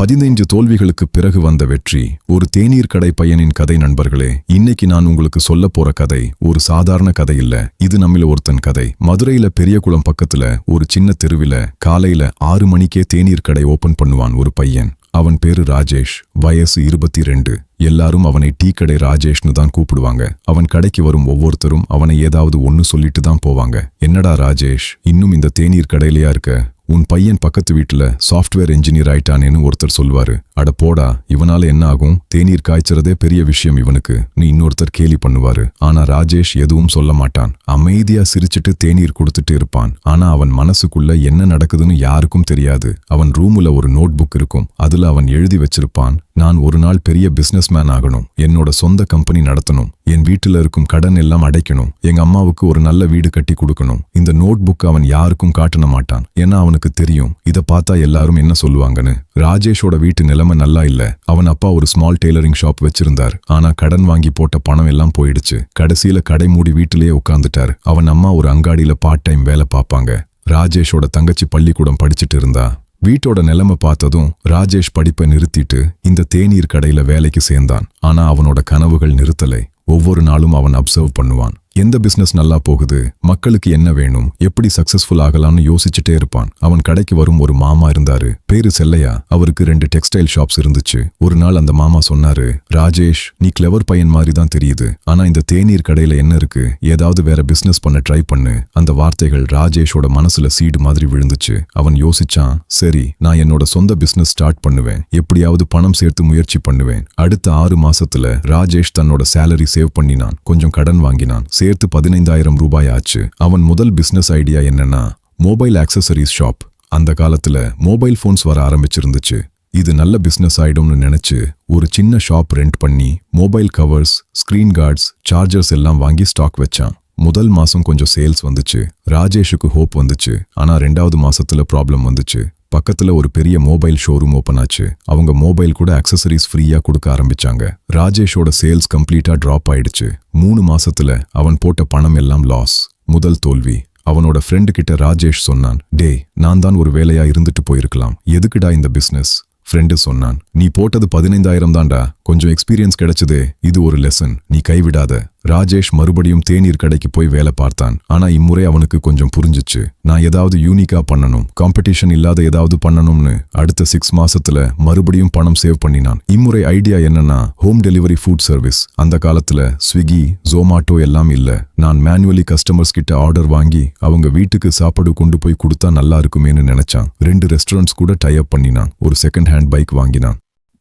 பதினைஞ்சு தோல்விகளுக்கு பிறகு வந்த வெற்றி ஒரு தேநீர் கடை பையனின் கதை நண்பர்களே. இன்னைக்கு நான் உங்களுக்கு சொல்ல போற கதை ஒரு சாதாரண கதை இல்ல. இது நம்மில ஒருத்தன் கதை. மதுரையில பெரியகுளம் பக்கத்துல ஒரு சின்ன தெருவில காலையில ஆறு மணிக்கே தேநீர் கடை ஓபன் பண்ணுவான் ஒரு பையன். அவன் பேரு ராஜேஷ். வயசு இருபத்தி ரெண்டு எல்லாரும் அவனை டீ கடை ராஜேஷ்னு தான் கூப்பிடுவாங்க. அவன் கடைக்கு வரும் ஒவ்வொருத்தரும் அவனை ஏதாவது ஒன்னு சொல்லிட்டு தான் போவாங்க. என்னடா ராஜேஷ் இன்னும் இந்த தேநீர் கடையிலயா இருக்க? உன் பையன் பக்கத்து வீட்டுல சாஃப்ட்வேர் இன்ஜினியர் ஆயிட்டானேன்னு ஒருத்தர் சொல்வாரு. அட போடா இவனால என்ன ஆகும்? தேநீர் காய்ச்சறதே பெரிய விஷயம் இவனுக்கு. நீ இன்னொருத்தர் கேலி பண்ணுவாரு. ஆனா ராஜேஷ் எதுவும் சொல்ல மாட்டான். அமைதியா சிரிச்சிட்டு தேநீர் கொடுத்துட்டு இருப்பான். ஆனா அவன் மனசுக்குள்ள என்ன நடக்குதுன்னு யாருக்கும் தெரியாது. அவன் ரூமுல ஒரு நோட் புக் இருக்கும். அதுல அவன் எழுதி வச்சிருப்பான். நான் ஒரு நாள் பெரிய பிஸ்னஸ்மேன் ஆகணும். என்னோட சொந்த கம்பெனி நடத்தணும். என் வீட்டில் இருக்கும் கடன் எல்லாம் அடைக்கணும். எங்க அம்மாவுக்கு ஒரு நல்ல வீடு கட்டி கொடுக்கணும். இந்த நோட் புக் அவன் யாருக்கும் காட்டண மாட்டான். ஏன்னா அவனுக்கு தெரியும். இதை பார்த்தா எல்லாரும் என்ன சொல்லுவாங்கன்னு. ராஜேஷோட வீட்டு நிலைமை நல்லா இல்ல. அவன் அப்பா ஒரு ஸ்மால் டெய்லரிங் ஷாப் வச்சிருந்தார். ஆனா கடன் வாங்கி போட்ட பணம் எல்லாம் போயிடுச்சு. கடைசியில கடை மூடி வீட்டிலேயே உட்காந்துட்டார் அவன் அம்மா ஒரு அங்காடியில பார்ட் டைம் வேலை பார்ப்பாங்க. ராஜேஷோட தங்கச்சி பள்ளிக்கூடம் படிச்சுட்டு இருந்தா. வீட்டோட நிலைமை பார்த்ததும் ராஜேஷ் படிப்பை நிறுத்திட்டு இந்த தேநீர் கடையில வேலைக்கு சேர்ந்தான். ஆனா அவனோட கனவுகள் நிறுத்தலை. ஒவ்வொரு நாளும் அவன் அப்சர்வ் பண்ணுவான். எந்த பிசினஸ் நல்லா போகுது மக்களுக்கு என்ன வேணும் எப்படி சக்சஸ்ஃபுல் ஆகலாம்னு யோசிச்சுட்டே இருப்பான். அவன் கடைக்கு வரும் ஒரு மாமா இருந்தாரு. பேரு செல்லையா? அவருக்கு ரெண்டு டெக்ஸ்டைல் ஷாப்ஸ் இருந்துச்சு. ஒரு நாள் அந்த மாமா சொன்னாரு ராஜேஷ் நீ கிளவர் பையன் மாதிரி தான் தெரியுது. ஆனா இந்த தேநீர் கடையில என்ன இருக்கு? ஏதாவது வேற பிசினஸ் பண்ண ட்ரை பண்ணு. அந்த வார்த்தைகள் ராஜேஷோட மனசுல சீடு மாதிரி விழுந்துச்சு. அவன் யோசிச்சான் சரி நான் என்னோட சொந்த பிசினஸ் ஸ்டார்ட் பண்ணுவேன். எப்படியாவது பணம் சேர்த்து முயற்சி பண்ணுவேன். அடுத்த ஆறு மாசத்துல ராஜேஷ் தன்னோட சேலரி சேவ் பண்ணினான். கொஞ்சம் கடன் வாங்கினான். சேர்த்து பதினைந்தாயிரம் ரூபாய் ஆச்சு. அவன் முதல் பிசினஸ் ஐடியா என்னன்னா மொபைல் ஆக்சசரிஸ் ஷாப் அந்த காலத்துல மொபைல் ஃபோன்ஸ் வர ஆரம்பிச்சிருந்துச்சு. இது நல்ல பிசினஸ் ஆயிடும்னு நினைச்சு ஒரு சின்ன ஷாப் ரெண்ட் பண்ணி mobile covers screen guards chargers எல்லாம் வாங்கி ஸ்டாக் வச்சான். முதல் மாசம் கொஞ்சம் சேல்ஸ் வந்துச்சு. ராஜேஷுக்கு ஹோப் வந்துச்சு. ஆனா ரெண்டாவது மாசத்துல ப்ராப்ளம் வந்துச்சு. பக்கத்துல ஒரு பெரிய மொபைல் ஷோரூம் ஓப்பன் ஆச்சு. அவங்க மொபைல் கூட அக்சசரிஸ் ஃப்ரீயா கொடுக்க ஆரம்பிச்சாங்க. ராஜேஷோட சேல்ஸ் கம்ப்ளீட்டா டிராப் ஆயிடுச்சு. மூணு மாசத்துல அவன் போட்ட பணம் எல்லாம் லாஸ் முதல் தோல்வி. அவனோட ஃப்ரெண்டு கிட்ட ராஜேஷ் சொன்னான் டேய் நான் தான் ஒரு வேலையா இருந்துட்டு போயிருக்கலாம். எதுக்குடா இந்த பிசினஸ் ஃப்ரெண்டு சொன்னான் நீ போட்டது பதினைந்தாயிரம் தான்டா. கொஞ்சம் எக்ஸ்பீரியன்ஸ் கிடைச்சதே இது ஒரு லெசன் நீ கைவிடாத. ராஜேஷ் மறுபடியும் தேநீர் கடைக்கு போய் வேலை பார்த்தான். ஆனா இம்முறை அவனுக்கு கொஞ்சம் புரிஞ்சுச்சு. நான் ஏதாவது யூனிக்கா பண்ணணும் காம்படிஷன் இல்லாத ஏதாவது பண்ணணும்னு அடுத்த சிக்ஸ் மாசத்துல மறுபடியும் பணம் சேவ் பண்ணினான். இம்முறை ஐடியா என்னன்னா ஹோம் டெலிவரி ஃபுட் சர்வீஸ் அந்த காலத்துல ஸ்விக்கி ஜோமாட்டோ எல்லாம் இல்ல. நான் மேனுவலி கஸ்டமர்ஸ் கிட்ட ஆர்டர் வாங்கி அவங்க வீட்டுக்கு சாப்பாடு கொண்டு போய் கொடுத்தா நல்லா இருக்குமேனு நினைச்சான். ரெண்டு ரெஸ்டாரண்ட்ஸ் கூட டை அப் பண்ணினான். ஒரு செகண்ட் ஹேண்ட் பைக் வாங்கினான்.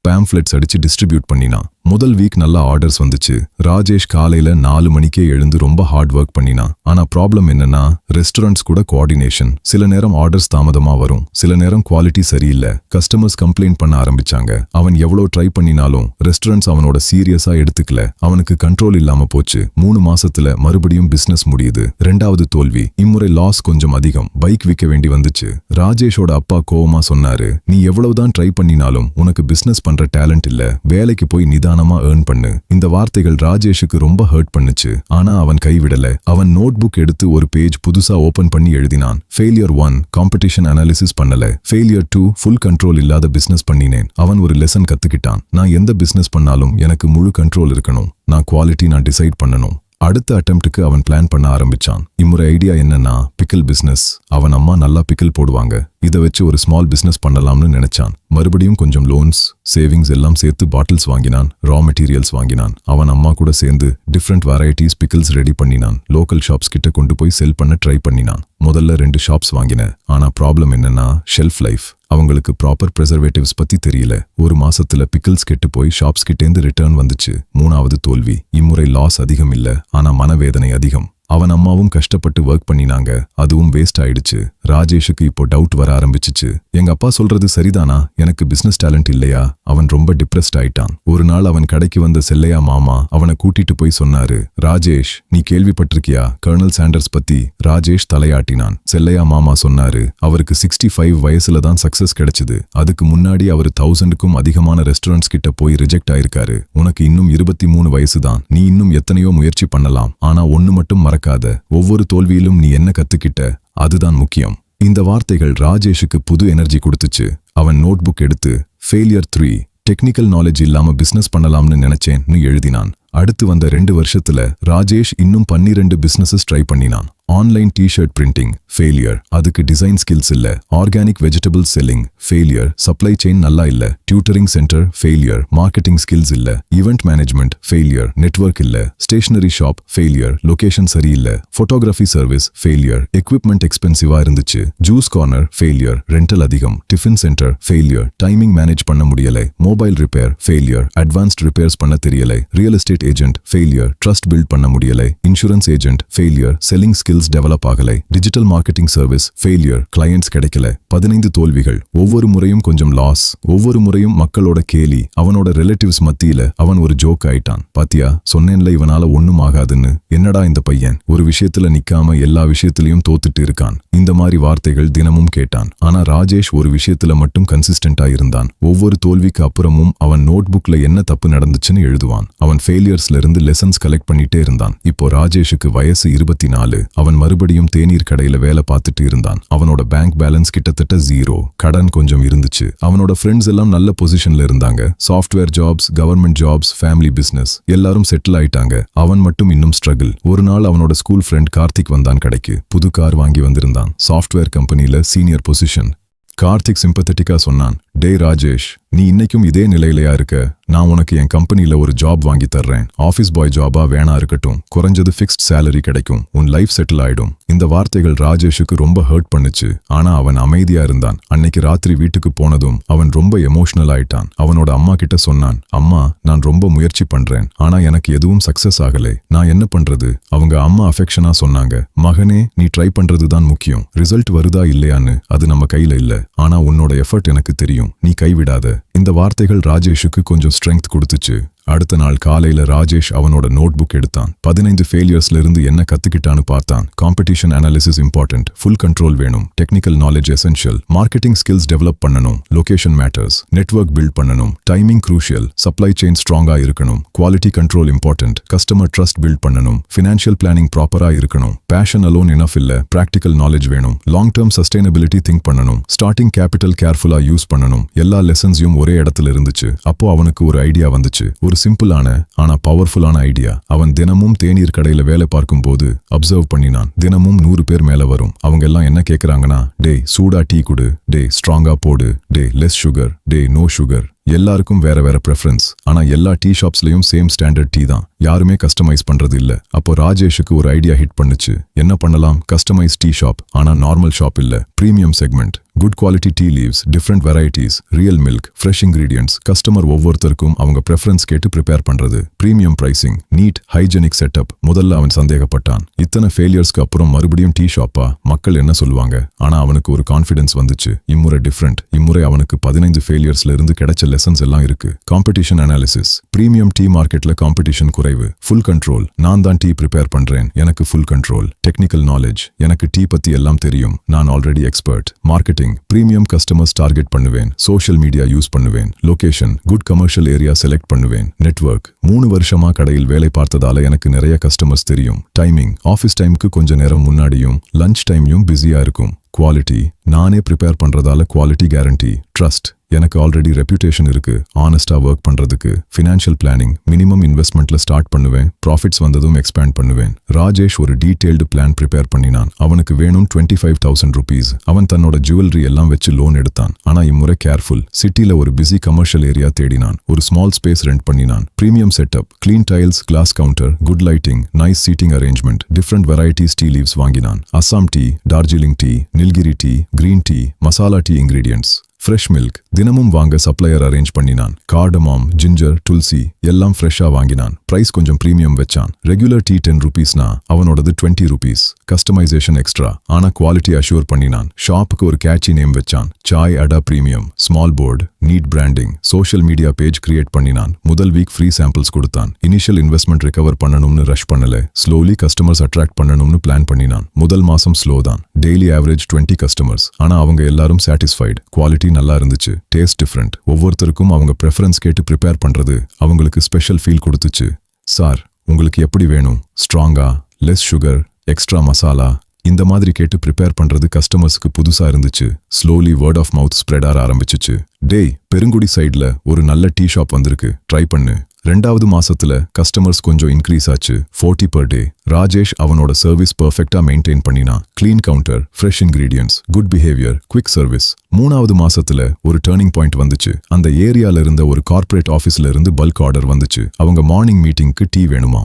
பேம்ஃப்ளெட்ஸ் அடிச்சு டிஸ்ட்ரிபியூட் பண்ணினான். முதல் வீக் நல்லா ஆர்டர்ஸ் வந்துச்சு. ராஜேஷ் காலையில நாலு மணிக்கே எழுந்து ரொம்ப ஹார்ட் ஒர்க் பண்ணினான். ஆனா ப்ராப்ளம் என்னன்னா ரெஸ்டாரண்ட்ஸ் கூட கோஆர்டினேஷன் சில நேரம் ஆர்டர்ஸ் தாமதமா வரும். சில நேரம் குவாலிட்டி சரியில்லை. கஸ்டமர்ஸ் கம்ப்ளைண்ட் பண்ண ஆரம்பிச்சாங்க. அவன் எவ்வளவு ட்ரை பண்ணினாலும் ரெஸ்டாரண்ட்ஸ் அவனோட சீரியஸா எடுத்துக்கல. அவனுக்கு கண்ட்ரோல் இல்லாம போச்சு. மூணு மாசத்துல மறுபடியும் பிசினஸ் முடியுது. ரெண்டாவது தோல்வி. இம்முறை லாஸ் கொஞ்சம் அதிகம். பைக் விற்க வேண்டி வந்துச்சு. ராஜேஷோட அப்பா கோவமா சொன்னாரு நீ எவ்வளவுதான் ட்ரை பண்ணினாலும் உனக்கு பிசினஸ் பண்ற டேலண்ட் இல்ல. வேலைக்கு போய் நிதானமா ஏர்ன் பண்ணு. இந்த வார்த்தைகள் ராஜேஷுக்கு ரொம்ப ஹர்ட் பண்ணுச்சு. ஆனா அவன் கைவிடல. அவன் நோட் புக் எடுத்து ஒரு பேஜ் புதுசா ஓபன் பண்ணி எழுதினான். ஃபெயிலியர் ஒன் காம்படிஷன் அனாலிசிஸ் பண்ணல. ஃபெயிலியர் டூ ஃபுல் கண்ட்ரோல் இல்லாத பிசினஸ் பண்ணினேன். அவன் ஒரு லெசன் கத்துக்கிட்டான். நான் எந்த பிசினஸ் பண்ணாலும் எனக்கு முழு கண்ட்ரோல் இருக்கணும். நான் குவாலிட்டி நான் டிசைட் பண்ணணும். அடுத்த அட்டம்ப்ட்டுக்கு அவன் பிளான் பண்ண ஆரம்பிச்சான். இம்முறை ஐடியா என்னன்னா பிக்கிள் பிசினஸ் அவன் அம்மா நல்லா பிக்கிள் போடுவாங்க. இதை வச்சு ஒரு ஸ்மால் பிசினஸ் பண்ணலாம்னு நினைச்சான். மறுபடியும் கொஞ்சம் லோன்ஸ் சேவிங்ஸ் எல்லாம் சேர்த்து பாட்டில்ஸ் வாங்கினான் ரா மெட்டீரியல்ஸ் வாங்கினான். அவன் அம்மா கூட சேர்ந்து டிஃப்ரெண்ட் வெரைட்டிஸ் பிக்கிள்ஸ் ரெடி பண்ணினான். லோக்கல் ஷாப்ஸ் கிட்ட கொண்டு போய் செல் பண்ண ட்ரை பண்ணினான். முதல்ல ரெண்டு ஷாப்ஸ் வாங்கினேன் ஆனா ப்ராப்ளம் என்னன்னா ஷெல்ஃப் லைஃப் அவங்களுக்கு ப்ராப்பர் ப்ரெசர்வேட்டிவ்ஸ் பத்தி தெரியல. ஒரு மாசத்துல பிக்கிள்ஸ் கெட்டு போய் ஷாப்ஸ் கிட்டேந்து ரிட்டர்ன் வந்துச்சு. மூணாவது தோல்வி. இம்முறை லாஸ் அதிகம் இல்ல ஆனா மனவேதனை அதிகம். அவன் அம்மாவும் கஷ்டப்பட்டு ஒர்க் பண்ணினாங்க. அதுவும் வேஸ்ட் ஆயிடுச்சு. ராஜேஷுக்கு இப்போ டவுட் வர ஆரம்பிச்சிச்சு. எங்க அப்பா சொல்றது சரிதானா? எனக்கு பிசினஸ் டேலண்ட் இல்லையா? அவன் ரொம்ப டிப்ரெஸ்ட் ஆயிட்டான். ஒரு நாள் அவன் கடைக்கு வந்த செல்லையா மாமா அவனை கூட்டிட்டு போய் சொன்னாரு ராஜேஷ் நீ கேள்விப்பட்டிருக்கியா? கர்னல் சாண்டர்ஸ் பத்தி? ராஜேஷ் தலையாட்டினான். செல்லையா மாமா சொன்னாரு அவருக்கு சிக்ஸ்டி ஃபைவ் வயசுல தான் சக்சஸ் கிடைச்சது. அதுக்கு முன்னாடி அவர் தௌசண்டுக்கும் அதிகமான ரெஸ்டாரண்ட்ஸ் கிட்ட போய் ரிஜெக்ட் ஆயிருக்காரு. உனக்கு இன்னும் இருபத்தி மூணு வயசு தான். நீ இன்னும் எத்தனையோ முயற்சி பண்ணலாம். ஆனா ஒன்னு மட்டும் மறக்காத ஒவ்வொரு தோல்வியிலும் நீ என்ன கத்துக்கிட்ட அதுதான் முக்கியம். இந்த வார்த்தைகள் ராஜேஷுக்கு புது எனர்ஜி கொடுத்துச்சு. அவன் நோட்புக் எடுத்து ஃபெயிலியர் த்ரீ டெக்னிக்கல் நாலேஜ் இல்லாம பிசினஸ் பண்ணலாம்னு நினைச்சேன்னு எழுதினான். அடுத்து வந்த ரெண்டு வருஷத்துல ராஜேஷ் இன்னும் பன்னிரெண்டு பிசினஸஸ் ட்ரை பண்ணினான். ஆன்லைன் டிஷர்ட் பிரிண்டிங் ஃபெயிலியர் அதுக்கு டிசைன் ஸ்கில்ஸ் இல்ல. Organic vegetable selling failure supply chain நல்லா இல்ல. Tutoring centre failure marketing skills இல்ல. ஈவெண்ட் மேனேஜ்மெண்ட் ஃபெயிலியர் நெட்வொர்க் இல்ல. ஸ்டேஷனரி ஷாப் ஃபெயிலியர் லொகேஷன் சரியில்லை ஃபோட்டோகிராஃபி சர்வீஸ் ஃபெயிலியர் எக்யூப்மெண்ட் எக்ஸ்பென்சிவா இருந்துச்சு. ஜூஸ் கார்னர் ஃபெயிலியர் ரெண்டல் அதிகம். Tiffin centre failure timing manage பண்ண முடியல. Mobile repair failure advanced repairs பண்ண தெரியல. Real estate agent failure trust build பண்ண முடியல. Insurance agent failure selling skill skills develop ஆகலை. Digital marketing service failure clients கிடைக்கல. பதினைந்து தோல்விகள் ஒவ்வொரு முறையும் கொஞ்சம் லாஸ் ஒவ்வொரு முறையும் மக்களோட கேலி அவனோட ரிலேட்டிவ்ஸ் மத்தியில அவன் ஒரு ஜோக் ஆயிட்டான். பாத்தியா சொன்னேன்ல இவனால ஒண்ணும் ஆகாதுன்னு. என்னடா இந்த பையன்? ஒரு விஷயத்துல நிக்காம எல்லா விஷயத்திலையும் தோத்துட்டு இருக்கான். இந்த மாதிரி வார்த்தைகள் தினமும் கேட்டான். ஆனா ராஜேஷ் ஒரு விஷயத்துல மட்டும் கன்சிஸ்டன்டா இருந்தான். ஒவ்வொரு தோல்விக்கு அப்புறமும் அவன் நோட் புக்ல என்ன தப்பு நடந்துச்சுன்னு எழுதுவான். அவன் ஃபெயிலியர்ஸ்ல இருந்து லெசன்ஸ் கலெக்ட் பண்ணிட்டே இருந்தான். இப்போ ராஜேஷுக்கு வயசு இருபத்தி நாலு. அவன் மறுபடியும் தேநீர் கடையில வேலை பார்த்துட்டு இருந்தான். அவனோட பேங்க் பேலன்ஸ் கிட்டத்தட்ட ஜீரோ கடன் கொஞ்சம் இருந்துச்சு. அவனோட ஃப்ரெண்ட்ஸ் எல்லாம் நல்ல பொசிஷன்ல இருந்தாங்க. Software jobs government jobs family business எல்லாரும் செட்டில் ஆயிட்டாங்க. அவன் மட்டும் இன்னும் ஸ்ட்ரகிள் ஒரு நாள் அவனோட ஸ்கூல் ஃப்ரெண்ட் கார்த்திக் வந்தான் கடைக்கு. புது கார் வாங்கி வந்திருந்தான். சாஃப்ட்வேர் கம்பெனில சீனியர் பொசிஷன் கார்த்திக் சிம்பத்தட்டிக்கா சொன்னான். டே ராஜேஷ் நீ இன்னைக்கும் இதே நிலையிலயா இருக்க? நான் உனக்கு என் கம்பெனில ஒரு ஜாப் வாங்கி தர்றேன். ஆஃபீஸ் பாய் ஜாபா வேணா இருக்கட்டும். குறைஞ்சது ஃபிக்ஸ்ட் சேலரி கிடைக்கும். உன் லைஃப் செட்டில் ஆயிடும். இந்த வார்த்தைகள் ராஜேஷுக்கு ரொம்ப ஹர்ட் பண்ணுச்சு. ஆனா அவன் அமைதியா இருந்தான். அன்னைக்கு ராத்திரி வீட்டுக்கு போனதும் அவன் ரொம்ப எமோஷனல் ஆயிட்டான். அவனோட அம்மா கிட்ட சொன்னான் அம்மா நான் ரொம்ப முயற்சி பண்றேன். ஆனா எனக்கு எதுவும் சக்சஸ் ஆகலை. நான் என்ன பண்றது? அவங்க அம்மா அஃபெக்ஷனா சொன்னாங்க மகனே நீ ட்ரை பண்றது தான் முக்கியம். ரிசல்ட் வருதா இல்லையான்னு அது நம்ம கையில இல்ல. ஆனா உன்னோட எஃபர்ட் எனக்கு தெரியும். நீ கைவிடாத. இந்த வார்த்தைகள் ராஜேஷுக்கு கொஞ்சம் ஸ்ட்ரெங்க் கொடுத்துச்சு. அடுத்த நாள் காலையில ராஜேஷ் அவனோட நோட்புக் எடுத்தான். பதினைந்து ஃபெயிலியர்ஸ்ல இருந்து என்ன கத்துக்கிட்டான்னு பார்த்தான். Competition analysis important full control வேணும் technical knowledge essential marketing skills develop பண்ணணும் லொகேஷன் மேட்டர்ஸ் நெட்வொர்க் பில்ட் பண்ணணும் டைமிங் க்ரூஷியல் சப்ளை செயின் ஸ்ட்ராங்கா இருக்கணும் quality control important customer trust build பண்ணணும் ஃபினான்ஷியல் பிளானிங் ப்ராப்பரா இருக்கணும் பேஷன் அலோன் இனஃப் இல்ல பிராக்டிக்கல் நாலேஜ் வேணும் லாங் டேர்ம் சஸ்டைனபிலிட்டி திங்க் பண்ணணும் ஸ்டார்டிங் கேபிட்டல் கேர்ஃபுல்லா யூஸ் பண்ணணும் எல்லா லெசன்ஸையும் ஒரே இடத்துல இருந்துச்சு அப்போ அவனுக்கு ஒரு ஐடியா வந்துச்சு ஒரு சிம்பிளான ஆனா பவர்ஃபுல்லான ஐடியா அவன் தினமும் தேநீர் கடையில வேலை பார்க்கும்போது அப்சர்வ் பண்ணினான். தினமும் நூறு பேர் மேல வரும். அவங்க எல்லாம் என்ன கேக்குறாங்கன்னா டே சூடா டீ குடு. டே ஸ்ட்ராங்கா போடு. டே லெஸ் சுகர் டே நோ சுகர் எல்லாருக்கும் வேற வேற ப்ரெஃபரன்ஸ் ஆனா எல்லா டீ ஷாப்ஸ்லயும் சேம் ஸ்டாண்டர்ட் டீ தான். யாருமே கஸ்டமைஸ் பண்றது இல்ல. அப்போ ராஜேஷுக்கு ஒரு ஐடியா ஹிட் பண்ணுச்சு. என்ன பண்ணலாம்? Customise tea shop. ஆனா நார்மல் ஷாப் இல்ல. Premium segment good quality tea leaves different varieties real milk fresh ingredients customer ஒவ்வொருத்தருக்கும் அவங்க ப்ரெஃபரன்ஸ் கேட்டு ப்ரிப்பேர் பண்றது. Premium pricing need hygienic setup முதல்ல அவன் சந்தேகப்பட்டான். இத்தனை ஃபெயிலியர்ஸ்க்கு அப்புறம் மறுபடியும் டீ ஷாப்பா? மக்கள் என்ன சொல்லுவாங்க? ஆனா அவனுக்கு ஒரு கான்ஃபிடன்ஸ் வந்துச்சு. இம்முறை டிஃப்ரெண்ட் இம்முறை அவனுக்கு பதினைந்து ஃபெயிலியர்ஸ்ல இருந்து கிடைச்ச லெசன்ஸ் எல்லாம் இருக்கு. காம்படிஷன் அனாலிசிஸ் பிரீமியம் டீ மார்க்கெட்ல காம்படிஷன் குறைவு. ஃபுல் கண்ட்ரோல் நான் தான் டீ ப்ரிப்பேர் பண்றேன். எனக்கு ஃபுல் கண்ட்ரோல் டெக்னிக்கல் நாலேஜ் எனக்கு டீ பத்தி எல்லாம் தெரியும். நான் already expert marketing premium customers target பண்ணுவேன். சோஷியல் மீடியா யூஸ் பண்ணுவேன். Location good commercial area select பண்ணுவேன். நெட்வொர்க் மூணு வருஷமா கடையில் வேலை பார்த்ததால எனக்கு நிறைய கஸ்டமர்ஸ் தெரியும். டைமிங் ஆஃபீஸ் டைம்க்கு கொஞ்ச நேரம் முன்னாடியும் லஞ்ச் டைமையும் பிஸியா இருக்கும். குவாலிட்டி நானே ப்ரிப்பேர் பண்றதால குவாலிட்டி கேரண்டி ட்ரஸ்ட் எனக்கு ஆல்ரெடி ரெப்யூட்டேஷன் இருக்கு. ஆனஸ்டா ஒர்க் பண்றதுக்கு ஃபினான்ஷியல் பிளானிங் மினிமம் இன்வெஸ்ட்மெண்ட்ல ஸ்டார்ட் பண்ணுவேன் ப்ராஃபிட்ஸ் வந்ததும் எக்ஸ்பேண்ட் பண்ணுவேன். ராஜேஷ் ஒரு டீடைல்டு பிளான் ப்ரிப்பேர் பண்ணினான். அவனுக்கு வேணும் டுவெண்ட்டி ஃபைவ் தௌசண்ட் ருபீஸ் அவன் தன்னோட ஜுவல்லரி எல்லாம் வச்சு லோன் எடுத்தான். ஆனா இம்முறை கேர்ஃபுல் சிட்டில ஒரு பிஸி கமர்ஷியல் ஏரியா தேடினான். ஒரு ஸ்மால் ஸ்பேஸ் ரெண்ட் பண்ணினான். Premium setup clean tiles glass counter good lighting nice seating arrangement different varieties tea leaves வாங்கினான். Assam tea Darjeeling tea Nilgiri tea green tea masala tea ingredients fresh milk தினமும் வாங்க supplier arrange பண்ணினான். கார்டமாம் ginger Tulsi எல்லாம் ஃப்ரெஷ்ஷாக வாங்கினான். Price கொஞ்சம் premium வச்சான். Regular tea ten ருபீஸ்னா அவனோடது டுவெண்ட்டி ருபீஸ் கஸ்டமைசேஷன் எக்ஸ்ட்ரா ஆனா குவாலிட்டி அஷ்யூர் பண்ணினான். ஷாப்புக்கு ஒரு கேட்சி நேம் வச்சான். Chai Adda premium small board neat branding social media page create பண்ணினான். முதல் வீக் ஃப்ரீ சாம்பிள்ஸ் கொடுத்தான். இனிஷியல் இன்வெஸ்ட்மெண்ட் ரெக்கவர் பண்ணணும்னு ரஷ் பண்ணல. ஸ்லோலி கஸ்டமர்ஸ் அட்ராக்ட் பண்ணணும்னு பிளான் பண்ணினான். முதல் மாசம் ஸ்லோ தான். டெய்லி ஆவரேஜ் டுவெண்ட்டி கஸ்டமர்ஸ் ஆனா அவங்க எல்லாரும் சாட்டிஸ்ஃபைடு குவாலிட்டி நல்லா இருந்துச்சு. டேஸ்ட் டிஃப்ரெண்ட் ஒவ்வொருத்தருக்கும் அவங்க ப்ரெஃபரன்ஸ் கேட்டு ப்ரிப்பேர் பண்றது அவங்களுக்கு ஸ்பெஷல் ஃபீல் கொடுத்துச்சு. சார் உங்களுக்கு எப்படி வேணும்? ஸ்ட்ராங்கா லெஸ் சுகர் எக்ஸ்ட்ரா மசாலா இந்த மாதிரி கேட்டு ப்ரிப்பேர் பண்றது கஸ்டமர்ஸ்க்கு புதுசா இருந்துச்சு. Slowly word of mouth spread ஆக ஆரம்பிச்சிச்சு. டேய் பெருங்குடி சைடுல ஒரு நல்ல டீ ஷாப் வந்திருக்கு. ட்ரை பண்ணு. ரெண்டாவது மாசத்துல கஸ்டமர்ஸ் கொஞ்சம் இன்க்ரீஸ் ஆச்சு. ஃபோர்ட்டி பர் டே ராஜேஷ் அவனோட சர்வீஸ் பர்ஃபெக்டா மெயின்டைன் பண்ணினா clean counter fresh ingredients good behaviour quick service மூணாவது மாசத்துல ஒரு டேர்னிங் பாயிண்ட் வந்துச்சு. அந்த ஏரியால இருந்த ஒரு கார்ப்பரேட் ஆபீஸ்ல இருந்து பல்க் ஆர்டர் வந்துச்சு. அவங்க மார்னிங் மீட்டிங்க்கு டீ வேணுமா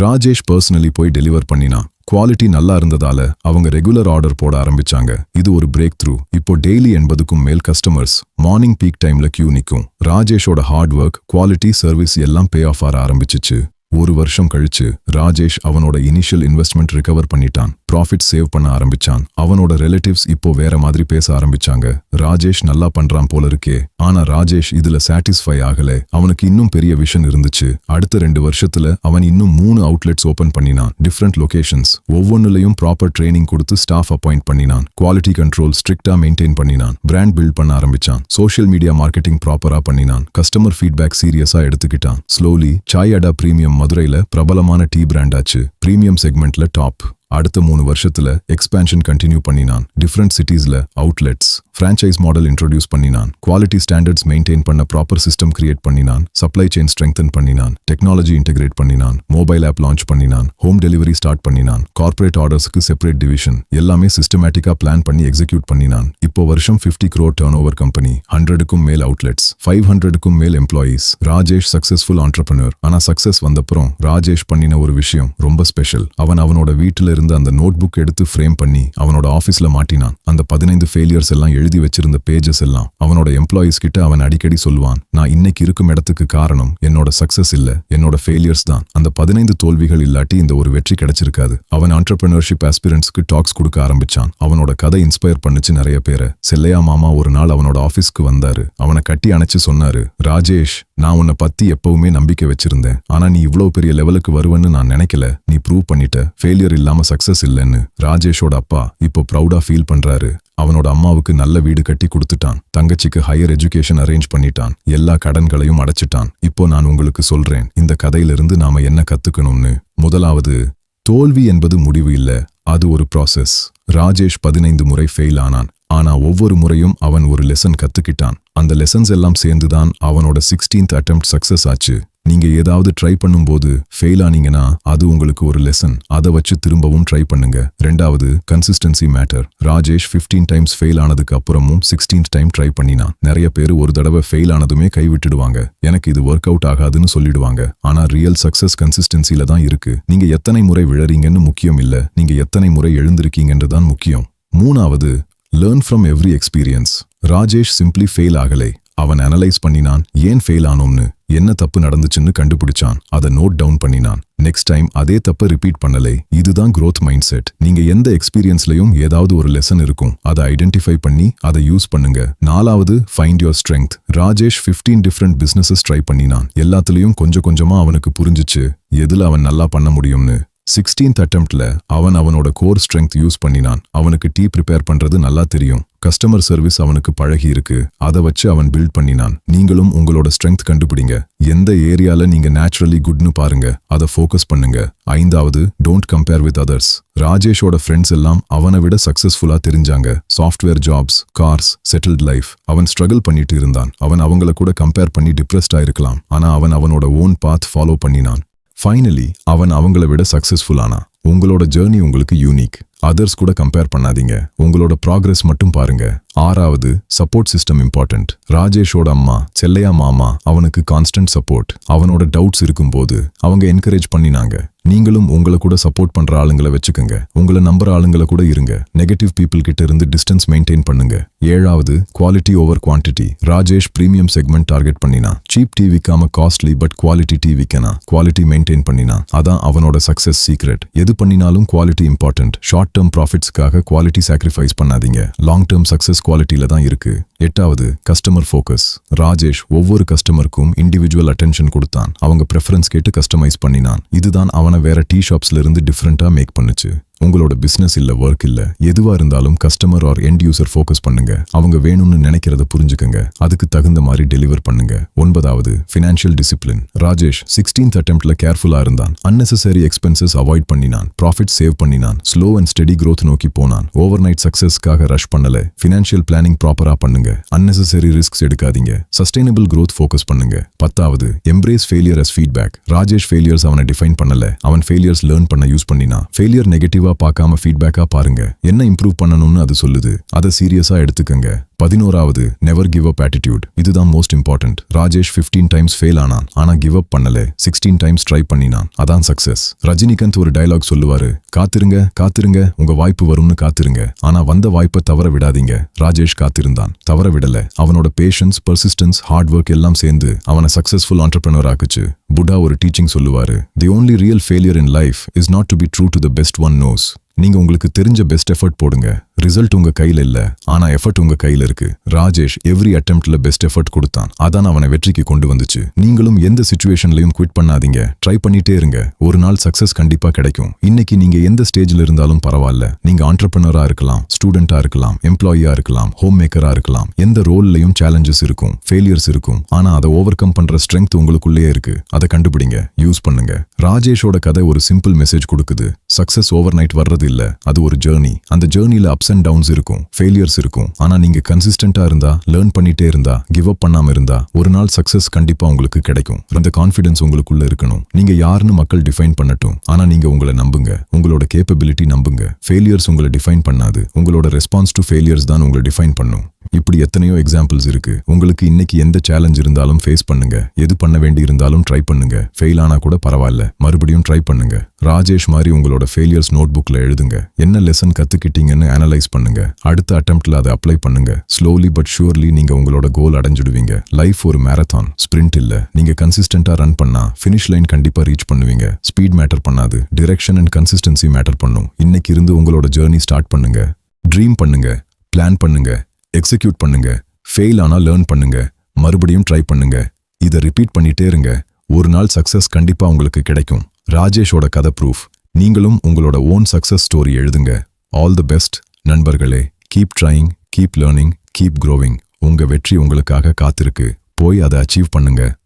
ராஜேஷ் பர்சனலி போய் டெலிவர் பண்ணினா குவாலிட்டி நல்லா இருந்ததால அவங்க ரெகுலர் ஆர்டர் போட ஆரம்பிச்சாங்க. இது ஒரு பிரேக் த்ரூ இப்போ டெய்லி எண்பதுக்கும் மேல் கஸ்டமர்ஸ் மார்னிங் பீக் டைம்ல கியூ நிற்கும் ராஜேஷோட ஹார்ட் ஒர்க் குவாலிட்டி சர்வீஸ் எல்லாம் பே ஆஃப் ஆற ஆரம்பிச்சிச்சு. ஒரு வருஷம் கழிச்சு ராஜேஷ் அவனோட இனிஷியல் இன்வெஸ்ட்மெண்ட் ரிகவர் பண்ணிட்டான். ப்ராஃபிட் சேவ் பண்ண ஆரம்பிச்சான். அவனோட ரிலேட்டிவ்ஸ் இப்போ வேற மாதிரி பேச ஆரம்பிச்சாங்க. ராஜேஷ் நல்லா பண்றான் போல இருக்கே. ஆனா ராஜேஷ் இதுல சாட்டிஸ்ஃபை ஆகல. அவனுக்கு இன்னும் பெரிய விஷன் இருந்துச்சு. அடுத்த ரெண்டு வருஷத்துல அவன் இன்னும் மூணு அவுட்லெட்ஸ் ஓபன் பண்ணினான். டிஃப்ரெண்ட் லொகேஷன்ஸ் ஒவ்வொன்னுலயும் ப்ராப்பர் ட்ரைனிங் கொடுத்து ஸ்டாஃப் அப்பாயிண்ட் பண்ணினான். குவாலிட்டி கண்ட்ரோல் ஸ்ட்ரிக்டா மெயின்டைன் பண்ணினான். பிராண்ட் பில்ட் பண்ண ஆரம்பிச்சான். சோஷியல் மீடியா மார்க்கெட்டிங் ப்ராப்பரா பண்ணினான். கஸ்டமர் ஃபீட்பேக் சீரியஸா எடுத்துக்கிட்டான். ஸ்லோலி சாய் அடா பிரீமியம் மதுரையில பிரபலமான டீ பிராண்ட் ஆச்சு. பிரீமியம் செக்மெண்ட்ல டாப் அடுத்த மூணு வருஷத்துல எக்ஸ்பேன்ஷன் கண்டினியூ பண்ணினான். டிஃப்ரெண்ட் சிட்டிஸ்ல அவுட்லெட்ஸ் ஃப்ரான்ச்சைஸ் மாடல் இன்ட்ரடியூஸ் பண்ணினான். குவாலிட்டி ஸ்டாண்டர்ட்ஸ் மெயின்டைன் பண்ண ப்ராப்பர் சிஸ்டம் கிரியேட் பண்ணினான். சப்ளை செயின் ஸ்ட்ரெங்தன் பண்ணினான். டெக்னாலஜி இன்டெகிரேட் பண்ணினான். மொபைல் ஆப் லான்ச் பண்ணினான். ஹோம் டெலிவரி ஸ்டார்ட் பண்ணினான். கார்ப்பரேட் ஆர்டர்ஸ்க்கு செப்பரேட் டிவிஷன் எல்லாமே சிஸ்டமேட்டிக்கா பிளான் பண்ணி எக்ஸிக்யூட் பண்ணினான். இப்போ வருஷம் fifty grow turnover company ஹண்ட்ரடுக்கும் மேல் அவுட்லெட்ஸ் ஃபைவ் ஹண்ட்ரடுக்கும் மேல் எம்ப்ளாயீஸ் ராஜேஷ் சக்சஸ்ஃபுல் ஆண்டர்பனர் ஆனா சக்சஸ் வந்தப்புறம் ராஜேஷ் பண்ணின ஒரு விஷயம் ரொம்ப ஸ்பெஷல் அவன் அவனோட வீட்டில இருந்து அந்த நோட் புக் எடுத்து ஃப்ரேம் பண்ணி அவனோட ஆஃபீஸ்ல மாட்டினான். அந்த பதினைந்து ஃபெயிலியர்ஸ் எல்லாம் எழுதி வச்சிருந்த பேஜஸ் எல்லாம் அவனோட எம்ப்ளாயீஸ் கிட்ட அவன் அடிக்கடி சொல்லுவான் நான் இன்னைக்கு இருக்கும் இடத்துக்கு காரணம் என்னோட சக்சஸ் இல்ல என்னோட ஃபெயிலியர்ஸ் தான். அந்த பதினைந்து தோல்விகள் இல்லாட்டி இந்த ஒரு வெற்றி கிடைச்சிருக்காது. அவன் ஆண்டர்பிரினர்ஷிப் ஆஸ்பிரன்ஸ்க்கு டாக்ஸ் கொடுக்க ஆரம்பிச்சான். அவனோட கதை இன்ஸ்பயர் பண்ணுச்சு நிறைய பேரை. செல்லையா மாமா ஒரு நாள் அவனோட ஆபீஸ்க்கு வந்தாரு. அவனை கட்டி அணைச்சு சொன்னாரு ராஜேஷ் நான் உன்னை பத்தி எப்பவுமே நம்பிக்கை வச்சிருந்தேன். ஆனா நீ இவ்வளவு பெரிய லெவலுக்கு வருவன்னு நான் நினைக்கல. நீ ப்ரூவ் பண்ணிட்ட. ஃபெயிலியர் இல்லாம சக்சஸ் இல்லைன்னு. ராஜேஷோட அப்பா இப்போ ப்ரௌடா ஃபீல் பண்றாரு. அவனோட அம்மாவுக்கு நல்ல வீடு கட்டி கொடுத்துட்டான். தங்கச்சிக்கு ஹையர் எஜுகேஷன் அரேஞ்ச் பண்ணிட்டான். எல்லா கடன்களையும் அடைச்சிட்டான். இப்போ நான் உங்களுக்கு சொல்றேன். இந்த கதையிலிருந்து நாம என்ன கத்துக்கணும்னு. முதலாவது தோல்வி என்பது முடிவு இல்ல. அது ஒரு ப்ராசஸ் ராஜேஷ் பதினைந்து முறை ஃபெயில் ஆனான். ஆனா ஒவ்வொரு முறையும் அவன் ஒரு லெசன் கத்துக்கிட்டான். அந்த லெசன்ஸ் எல்லாம் சேர்ந்துதான் அவனோட சிக்ஸ்டீன்த் அட்டம் சக்சஸ் ஆச்சு. நீங்க ஏதாவது ட்ரை பண்ணும்போது ஃபெயில் ஆனீங்கன்னா அது உங்களுக்கு ஒரு லெசன் அதை வச்சு திரும்பவும் ட்ரை பண்ணுங்க. ரெண்டாவது consistency matter Rajesh 15 times fail ஆனதுக்கு அப்புறமும் 16th டைம் ட்ரை பண்ணினான். நிறைய பேர் ஒரு தடவை ஃபெயில் ஆனதுமே கைவிட்டுடுவாங்க. எனக்கு இது ஒர்க் அவுட் ஆகாதுன்னு சொல்லிடுவாங்க. ஆனா ரியல் சக்சஸ் கன்சிஸ்டன்சில தான் இருக்கு. நீங்க எத்தனை முறை விழறீங்கன்னு முக்கியம் இல்ல. நீங்க எத்தனை முறை எழுந்திருக்கீங்கன்றது தான் முக்கியம். மூணாவது learn from every experience Rajesh simply fail ஆகலை. அவன் அனலைஸ் பண்ணினான் ஏன் ஃபெயில் ஆனோம்னு என்ன தப்பு நடந்துச்சுன்னு கண்டுபிடிச்சான் அதை நோட் டவுன் பண்ணினான். நெக்ஸ்ட் டைம் அதே தப்பை ரிப்பீட் பண்ணலை. இதுதான் க்ரோத் மைண்ட் செட் நீங்க எந்த எக்ஸ்பீரியன்ஸ்லயும் ஏதாவது ஒரு லெசன் இருக்கும். அதை ஐடென்டிஃபை பண்ணி அதை யூஸ் பண்ணுங்க. நாலாவது find your strength Rajesh 15 different businesses try பண்ணினான். எல்லாத்துலயும் கொஞ்சம் கொஞ்சமா அவனுக்கு புரிஞ்சுச்சு. எதுல அவன் நல்லா பண்ண முடியும்னு. சிக்ஸ்டீன்த் அட்டம்ப்ட்ல அவன் அவனோட கோர் ஸ்ட்ரென்த் யூஸ் பண்ணினான். அவனுக்கு டீ ப்ரிப்பேர் பண்றது நல்லா தெரியும். கஸ்டமர் சர்வீஸ் அவனுக்கு பழகி இருக்கு. அதை வச்சு அவன் பில்ட் பண்ணினான். நீங்களும் உங்களோட ஸ்ட்ரென்த் கண்டுபிடிங்க. எந்த ஏரியால நீங்க நேச்சுரலி குட்னு பாருங்க. அதை ஃபோக்கஸ் பண்ணுங்க. ஐந்தாவது டோன்ட் கம்பேர் வித் அதர்ஸ் ராஜேஷோட ஃப்ரெண்ட்ஸ் எல்லாம் அவனை விட சக்சஸ்ஃபுல்லா தெரிஞ்சாங்க. Software jobs cars settled life அவன் ஸ்ட்ரகிள் பண்ணிட்டு இருந்தான். அவன் அவங்கள கூட கம்பேர் பண்ணி டிப்ரெஸ்டா இருக்கலாம். ஆனா அவன் அவனோட ஓன் பாத் ஃபாலோ பண்ணினான். ஃபைனலி அவன் அவங்கள விட சக்ஸஸ்ஃபுல் ஆனா. உங்களோட ஜேர்னி உங்களுக்கு யூனிக் அதர்ஸ் கூட கம்பேர் பண்ணாதீங்க. உங்களோட ப்ராக்ரஸ் மட்டும் பாருங்க. ஆறாவது சப்போர்ட் சிஸ்டம் இம்பார்ட்டன்ட் ராஜேஷோட அம்மா செல்லையா மாமா அவனுக்கு கான்ஸ்டன்ட் சப்போர்ட் அவனோட டவுட்ஸ் இருக்கும்போது அவங்க என்கரேஜ் பண்ணினாங்க. நீங்களும் உங்களை கூட சப்போர்ட் பண்ற ஆளுங்களை வச்சுக்கோங்க. உங்களை நம்புற ஆளுங்களை கூட இருங்க. நெகட்டிவ் பீப்புள் கிட்ட இருந்து டிஸ்டன்ஸ் மெயின்டைன் பண்ணுங்க. ஏழாவது quality over quantity Rajesh premium segment target பண்ணினா. சீப் டி விக்காம காஸ்ட்லி பட் குவாலிட்டி டி விற்கனா குவாலிட்டி மெயின்டைன் பண்ணினா. அதான் அவனோட சக்சஸ் சீக்ரெட் எது பண்ணினாலும் குவாலிட்டி இம்பார்ட்டன்ட் ஷார்ட் டேர்ம் ப்ராஃபிட்ஸ்க்காக குவாலிட்டி சாக்ரிஃபைஸ் பண்ணாதீங்க. லாங் டேர்ம் சக்சஸ் குவாலிட்டியில தான் இருக்கு. எட்டாவது கஸ்டமர் ஃபோக்கஸ் ராஜேஷ் ஒவ்வொரு கஸ்டமருக்கும் இண்டிவிஜுவல் அட்டென்ஷன் கொடுத்தான். அவங்க ப்ரெஃபரன்ஸ் கேட்டு கஸ்டமைஸ் பண்ணினான். இதுதான் அவன் வேற டீ ஷாப்ஸ்ல இருந்து டிஃப்ரெண்டா மேக் பண்ணுச்சு. உங்களோட பிசினஸ் இல்ல ஒர்க் இல்ல எதுவா இருந்தாலும் customer or end user focus பண்ணுங்க. அவங்க வேணும்னு நினைக்கிறத புரிஞ்சுக்கங்க. அதுக்கு தகுந்த மாதிரி டெலிவர் பண்ணுங்க. ஒன்பதாவது ஃபினான்ஷியல் டிசிப்ளின் ராஜேஷ் சிக்ஸ்டீன்த் அட்டெம்ப்ட்ல கேர்ஃபுல்லா இருந்தான். அன்னெசரி எக்ஸ்பென்சஸ் அவாய்ட் பண்ணினான். ப்ராஃபிட் சேவ் பண்ணினான். ஸ்லோ அண்ட் ஸ்டெடி க்ரோத் நோக்கி போனான். ஓவர் நைட் சக்சஸ்க்காக ரஷ் பண்ணல. ஃபினான்ஷியல் பிளானிங் ப்ராப்பரா பண்ணுங்க. அன்னெசரி ரிஸ்க்ஸ் எடுக்காதீங்க. சஸ்டைனபிள் க்ரோத் ஃபோக்கஸ் பண்ணுங்க. பத்தாவது embrace failure as feedback Rajesh failures அவனை டிஃபைன் பண்ணல. அவன் ஃபெயிலியர்ஸ் லேர்ன் பண்ண யூஸ் பண்ணினான். ஃபெயிலியர் நெகட்டிவா பார்க்காம ஃபீட்பேக்கா பாருங்க. என்ன இம்ப்ரூவ் பண்ணணும்னு அது சொல்லுது. அதை சீரியஸா எடுத்துக்கங்க. பதினோராவது நெவர் கிவ் அப் ஆட்டிடியூட் இதுதான் most important Rajesh 15 times fail ஆனான். ஆனா கிவ் அப் பண்ணல. 16 டைம்ஸ் ட்ரை பண்ணினான். அதான் சக்சஸ் ரஜினிகாந்த் ஒரு டயலாக் சொல்லுவாரு. காத்திருங்க காத்திருங்க. உங்க வாய்ப்பு வரும்னு காத்திருங்க. ஆனா வந்த வாய்ப்பை தவற விடாதீங்க. ராஜேஷ் காத்திருந்தான். தவற விடல. அவனோட பேஷன்ஸ் பர்சிஸ்டன்ஸ் ஹார்ட் ஒர்க் எல்லாம் சேர்ந்து அவனை சக்சஸ்ஃபுல் entrepreneur ஆக்குச்சு. புட்டா ஒரு டீச்சிங் சொல்லுவாரு. The only real failure in life is not to be true to the best one knows நீங்க உங்களுக்கு தெரிஞ்ச பெஸ்ட் எஃபர்ட் போடுங்க. ரிசல்ட் உங்க கையில இல்ல. ஆனா எஃபர்ட் உங்க கையில இருக்கு. ராஜேஷ் எவ்ரி அட்டெம்ப்ட்ல பெஸ்ட் எஃபர்ட் கொடுத்தான். அதான் அவனை வெற்றிக்கு கொண்டு வந்துச்சு. நீங்களும் எந்த சுச்சுவேஷன்லயும் குவிட் பண்ணாதீங்க. ட்ரை பண்ணிட்டே இருங்க. ஒரு நாள் சக்சஸ் கண்டிப்பா கிடைக்கும். இன்னைக்கு நீங்க எந்த ஸ்டேஜ்ல இருந்தாலும் பரவாயில்ல. நீங்க ஆண்டர்பிரினரா இருக்கலாம் ஸ்டூடெண்டா இருக்கலாம் எம்ப்ளாயியா இருக்கலாம் ஹோம் மேக்கரா இருக்கலாம். எந்த ரோல்லயும் சேலஞ்சஸ் இருக்கும் ஃபெயிலியர்ஸ் இருக்கும். ஆனா அதை ஓவர் கம் பண்ற ஸ்ட்ரென்த் உங்களுக்குள்ளேயே இருக்கு. அதை கண்டுபிடிங்க யூஸ் பண்ணுங்க. ராஜேஷோட கதை ஒரு சிம்பிள் மெசேஜ் கொடுக்குது. சக்சஸ் ஓவர் நைட் வர்றது இல்ல. அது ஒரு ஜேர்னி அந்த ஜேர்னில அப்ஸ் அண்ட் டவுன்ஸ் இருக்கும் ஃபெயிலியர்ஸ் இருக்கும். ஆனா நீங்க கன்சிஸ்டன்டா இருந்தா லேர்ன் பண்ணிட்டே இருந்தா கிவ் அப் பண்ணாம இருந்தா ஒரு நாள் சக்சஸ் கண்டிப்பா உங்களுக்கு கிடைக்கும். அந்த கான்ஃபிடன்ஸ் உங்களுக்குள்ள இருக்கணும். நீங்க யாருன்னு மக்கள் டிஃபைன் பண்ணட்டும். ஆனா நீங்க உங்களை நம்புங்க. உங்களோட கேப்பபிலிட்டி நம்புங்க. ஃபெயிலியர்ஸ் உங்களை டிஃபைன் பண்ணாது. உங்களோட ரெஸ்பான்ஸ் டு ஃபெயிலியர்ஸ் தான் உங்களை டிஃபைன் பண்ணும். இப்படி எத்தனையோ எக்ஸாம்பிள்ஸ் இருக்கு. உங்களுக்கு இன்னைக்கு எந்த சேலஞ்ச் இருந்தாலும் ஃபேஸ் பண்ணுங்க. எது பண்ண வேண்டி இருந்தாலும் ட்ரை பண்ணுங்க. ஃபெயில் ஆனா கூட பரவாயில்ல. மறுபடியும் ட்ரை பண்ணுங்க. ராஜேஷ் மாதிரி உங்களோட ஃபெயிலியர்ஸ் நோட் புக்ல எழுதுங்க. என்ன லெசன் கத்துக்கிட்டீங்கன்னு அனலைஸ் பண்ணுங்க. அடுத்த அட்டெம்ப்ட்ல அதை அப்ளை பண்ணுங்க. ஸ்லோலி பட் ஷூர்லி நீங்க உங்களோட கோல் அடைஞ்சிடுவீங்க. லைஃப் ஒரு மேரத்தான் ஸ்பிரிண்ட் இல்ல. நீங்க கன்சிஸ்டன்டா ரன் பண்ணா ஃபினிஷ் லைன் கண்டிப்பா ரீச் பண்ணுவீங்க. ஸ்பீட் மேட்டர் பண்ணாது. டிரெக்ஷன் அண்ட் கன்சிஸ்டன்சி மேட்டர் பண்ணும். இன்னைக்கு இருந்து உங்களோட ஜேர்னி ஸ்டார்ட் பண்ணுங்க. ட்ரீம் பண்ணுங்க. பிளான் பண்ணுங்க. எக்ஸிக்யூட் பண்ணுங்க. ஃபெயில் ஆனா லேர்ன் பண்ணுங்க. மறுபடியும் ட்ரை பண்ணுங்க. இதை ரிப்பீட் பண்ணிட்டே இருங்க. ஒரு நாள் சக்சஸ் கண்டிப்பா உங்களுக்கு கிடைக்கும். ராஜேஷோட கதை ப்ரூஃப் நீங்களும் உங்களோட ஓன் சக்சஸ் ஸ்டோரி எழுதுங்க. ஆல் தி பெஸ்ட் நண்பர்களே. Keep trying keep learning keep growing உங்க வெற்றி உங்களுக்காக காத்திருக்கு. போய் அதை அச்சீவ் பண்ணுங்க.